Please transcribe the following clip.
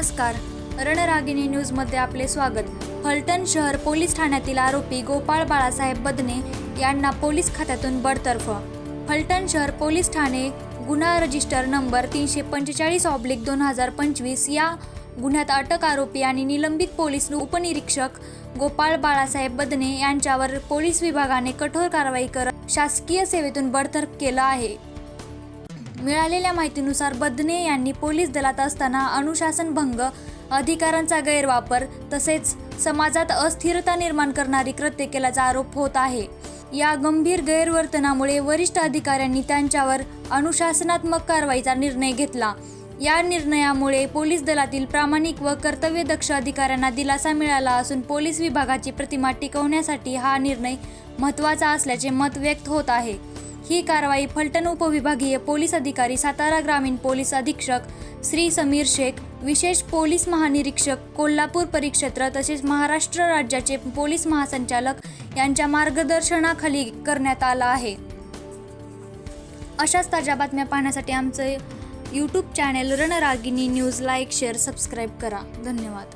नमस्कार. रणरागिणी न्यूजमध्ये आपले स्वागत. फलटण शहर पोलीस ठाण्यातील आरोपी गोपाळ बाळासाहेब बदने यांना पोलीस खात्यातून बडतर्फ. फलटण शहर पोलीस ठाणे गुन्हा रजिस्टर नंबर तीनशे पंचेचाळीस ऑब्लिक दोन हजार पंचवीस या गुन्ह्यात अटक आरोपी आणि निलंबित पोलीस उपनिरीक्षक गोपाळ बाळासाहेब बदने यांच्यावर पोलीस विभागाने कठोर कारवाई करत शासकीय सेवेतून बडतर्फ केलं आहे. मिळालेल्या माहितीनुसार बदने यांनी पोलीस दलात असताना अनुशासन भंग अधिकारांचा गैरवापर तसेच समाजात अस्थिरता निर्माण करणारी कृत्य केल्याचा आरोप होत आहे. या गंभीर गैरवर्तनामुळे वरिष्ठ अधिकाऱ्यांनी त्यांच्यावर अनुशासनात्मक कारवाईचा निर्णय घेतला. या निर्णयामुळे पोलीस दलातील प्रामाणिक व कर्तव्यदक्ष अधिकाऱ्यांना दिलासा मिळाला असून पोलीस विभागाची प्रतिमा टिकवण्यासाठी हा निर्णय महत्त्वाचा असल्याचे मत व्यक्त होत आहे. ही कारवाई फलटण उपविभागीय पोलीस अधिकारी सातारा ग्रामीण पोलीस अधीक्षक श्री समीर शेख विशेष पोलीस महानिरीक्षक कोल्हापूर परिक्षेत्र तसेच महाराष्ट्र राज्याचे पोलीस महासंचालक यांच्या मार्गदर्शनाखाली करण्यात आला आहे. अशाच ताज्या बातम्या पाहण्यासाठी आमचे YouTube channel Ranragini news like share subscribe करा. धन्यवाद.